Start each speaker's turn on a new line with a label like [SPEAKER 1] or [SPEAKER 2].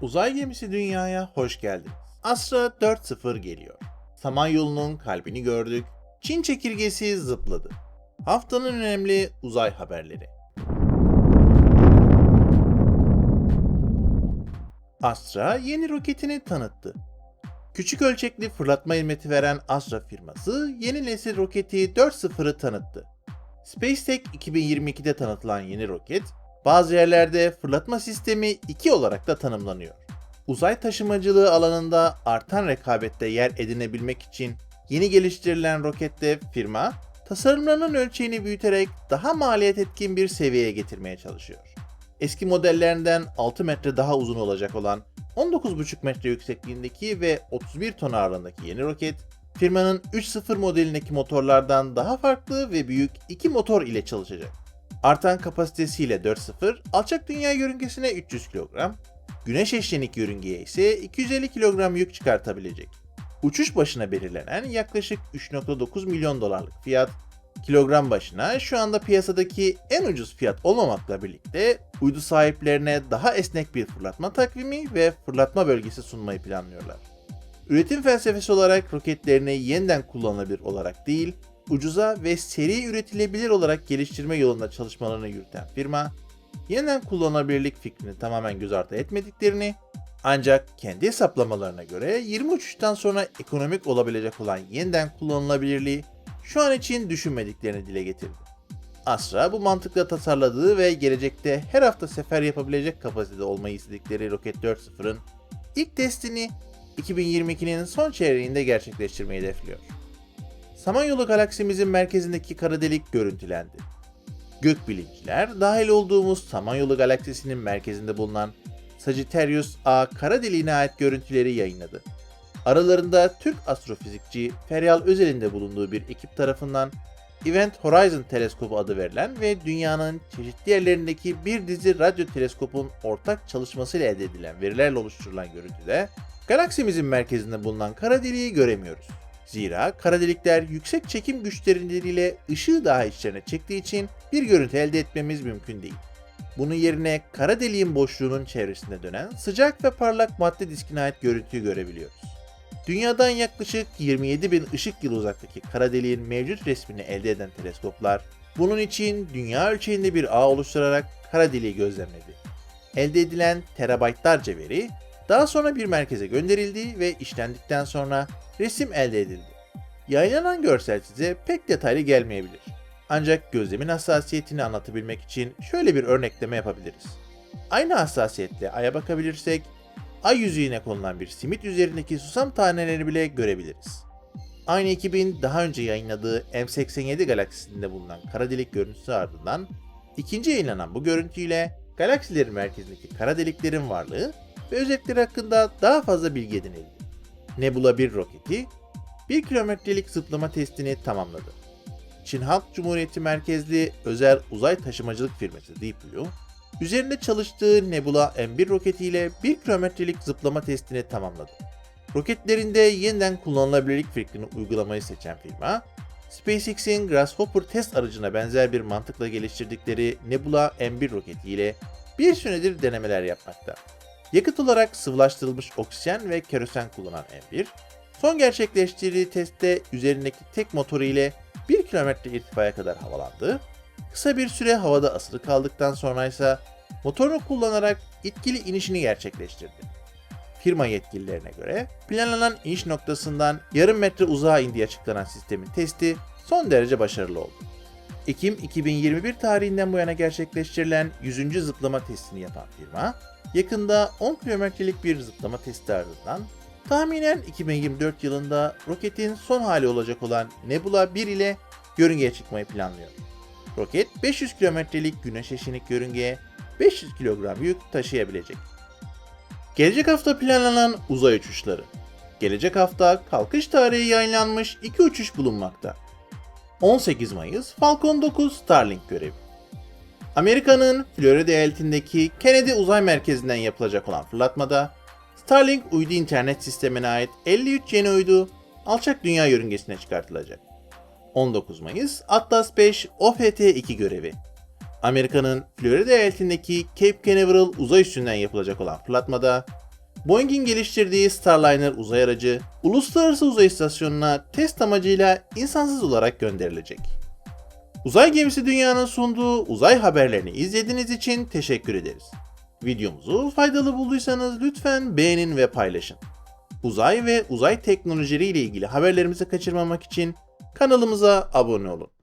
[SPEAKER 1] Uzay gemisi dünyaya hoş geldiniz. Astra 4.0 geliyor. Samanyolu'nun kalbini gördük. Çin çekirgesi zıpladı. Haftanın önemli uzay haberleri. Astra yeni roketini tanıttı. Küçük ölçekli fırlatma hizmeti veren Astra firması yeni nesil roketi 4.0'ı tanıttı. SpaceTech 2022'de tanıtılan yeni roket, bazı yerlerde fırlatma sistemi 2 olarak da tanımlanıyor. Uzay taşımacılığı alanında artan rekabette yer edinebilmek için yeni geliştirilen rokette firma, tasarımlarının ölçeğini büyüterek daha maliyet etkin bir seviyeye getirmeye çalışıyor. Eski modellerinden 6 metre daha uzun olacak olan 19,5 metre yüksekliğindeki ve 31 ton ağırlığındaki yeni roket, firmanın 3.0 modelindeki motorlardan daha farklı ve büyük iki motor ile çalışacak. Artan kapasitesiyle 4.0, alçak dünya yörüngesine 300 kilogram, güneş eşlenik yörüngeye ise 250 kilogram yük çıkartabilecek. Uçuş başına belirlenen yaklaşık 3.9 milyon dolarlık fiyat, kilogram başına şu anda piyasadaki en ucuz fiyat olmamakla birlikte uydu sahiplerine daha esnek bir fırlatma takvimi ve fırlatma bölgesi sunmayı planlıyorlar. Üretim felsefesi olarak roketlerini yeniden kullanılabilir olarak değil, ucuza ve seri üretilebilir olarak geliştirme yolunda çalışmalarını yürüten firma, yeniden kullanılabilirlik fikrini tamamen göz ardı etmediklerini, ancak kendi hesaplamalarına göre 20 uçuştan sonra ekonomik olabilecek olan yeniden kullanılabilirliği şu an için düşünmediklerini dile getirdi. Astra bu mantıkla tasarladığı ve gelecekte her hafta sefer yapabilecek kapasitede olmayı istedikleri Rocket 4.0'ın ilk testini 2022'nin son çeyreğinde gerçekleştirmeyi hedefliyor. Samanyolu galaksimizin merkezindeki kara delik görüntülendi. Gökbilimciler dahil olduğumuz Samanyolu galaksisinin merkezinde bulunan Sagittarius A kara deliğine ait görüntüleri yayınladı. Aralarında Türk astrofizikçi Feryal Özel'in de bulunduğu bir ekip tarafından Event Horizon Teleskobu adı verilen ve dünyanın çeşitli yerlerindeki bir dizi radyo teleskopun ortak çalışmasıyla elde edilen verilerle oluşturulan görüntüde galaksimizin merkezinde bulunan kara deliği göremiyoruz. Zira kara delikler yüksek çekim güçleriyle ışığı daha içlerine çektiği için bir görüntü elde etmemiz mümkün değil. Bunun yerine kara deliğin boşluğunun çevresinde dönen sıcak ve parlak madde diskine ait görüntüyü görebiliyoruz. Dünyadan yaklaşık 27 bin ışık yılı uzaktaki kara deliğin mevcut resmini elde eden teleskoplar, bunun için dünya ölçeğinde bir ağ oluşturarak kara deliği gözlemledi. Elde edilen terabaytlarca veri, daha sonra bir merkeze gönderildi ve işlendikten sonra resim elde edildi. Yayınlanan görsel size pek detaylı gelmeyebilir. Ancak gözlemin hassasiyetini anlatabilmek için şöyle bir örnekleme yapabiliriz. Aynı hassasiyetle aya bakabilirsek, ay yüzeyine konulan bir simit üzerindeki susam taneleri bile görebiliriz. Aynı ekibin daha önce yayınladığı M87 galaksisinde bulunan kara delik görüntüsü ardından ikinci yayınlanan bu görüntüyle galaksilerin merkezindeki kara deliklerin varlığı ve özellikleri hakkında daha fazla bilgi edinildi. Nebula 1 roketi 1 kilometrelik zıplama testini tamamladı. Çin Halk Cumhuriyeti merkezli özel uzay taşımacılık firması Deep Blue, üzerinde çalıştığı Nebula M1 roketiyle 1 kilometrelik zıplama testini tamamladı. Roketlerinde yeniden kullanılabilirlik fikrini uygulamayı seçen firma, SpaceX'in Grasshopper test aracına benzer bir mantıkla geliştirdikleri Nebula M1 roketiyle bir süredir denemeler yapmakta. Yakıt olarak sıvılaştırılmış oksijen ve kerosen kullanan M1, son gerçekleştirdiği testte üzerindeki tek motoru ile 1 kilometre irtifaya kadar havalandı. Kısa bir süre havada asılı kaldıktan sonra ise motorunu kullanarak etkili inişini gerçekleştirdi. Firma yetkililerine göre planlanan iniş noktasından yarım metre uzağa indiği açıklanan sistemin testi son derece başarılı oldu. Ekim 2021 tarihinden bu yana gerçekleştirilen 100. zıplama testini yapan firma, yakında 10 kilometrelik bir zıplama testi ardından tahminen 2024 yılında roketin son hali olacak olan Nebula 1 ile yörüngeye çıkmayı planlıyor. Roket 500 kilometrelik güneş eşinik yörüngeye 500 kilogram yük taşıyabilecek. Gelecek hafta planlanan uzay uçuşları. Gelecek hafta kalkış tarihi yayınlanmış iki uçuş bulunmakta. 18 Mayıs Falcon 9 Starlink görevi. Amerika'nın Florida eyaletindeki Kennedy Uzay Merkezi'nden yapılacak olan fırlatmada Starlink uydu internet sistemine ait 53 yeni uydu alçak dünya yörüngesine çıkartılacak. 19 Mayıs Atlas 5 OFT-2 görevi. Amerika'nın Florida eyaletindeki Cape Canaveral uzay üssünden yapılacak olan fırlatmada Boeing'in geliştirdiği Starliner uzay aracı, uluslararası uzay istasyonuna test amacıyla insansız olarak gönderilecek. Uzay gemisi dünyanın sunduğu uzay haberlerini izlediğiniz için teşekkür ederiz. Videomuzu faydalı bulduysanız lütfen beğenin ve paylaşın. Uzay ve uzay teknolojileriyle ilgili haberlerimizi kaçırmamak için kanalımıza abone olun.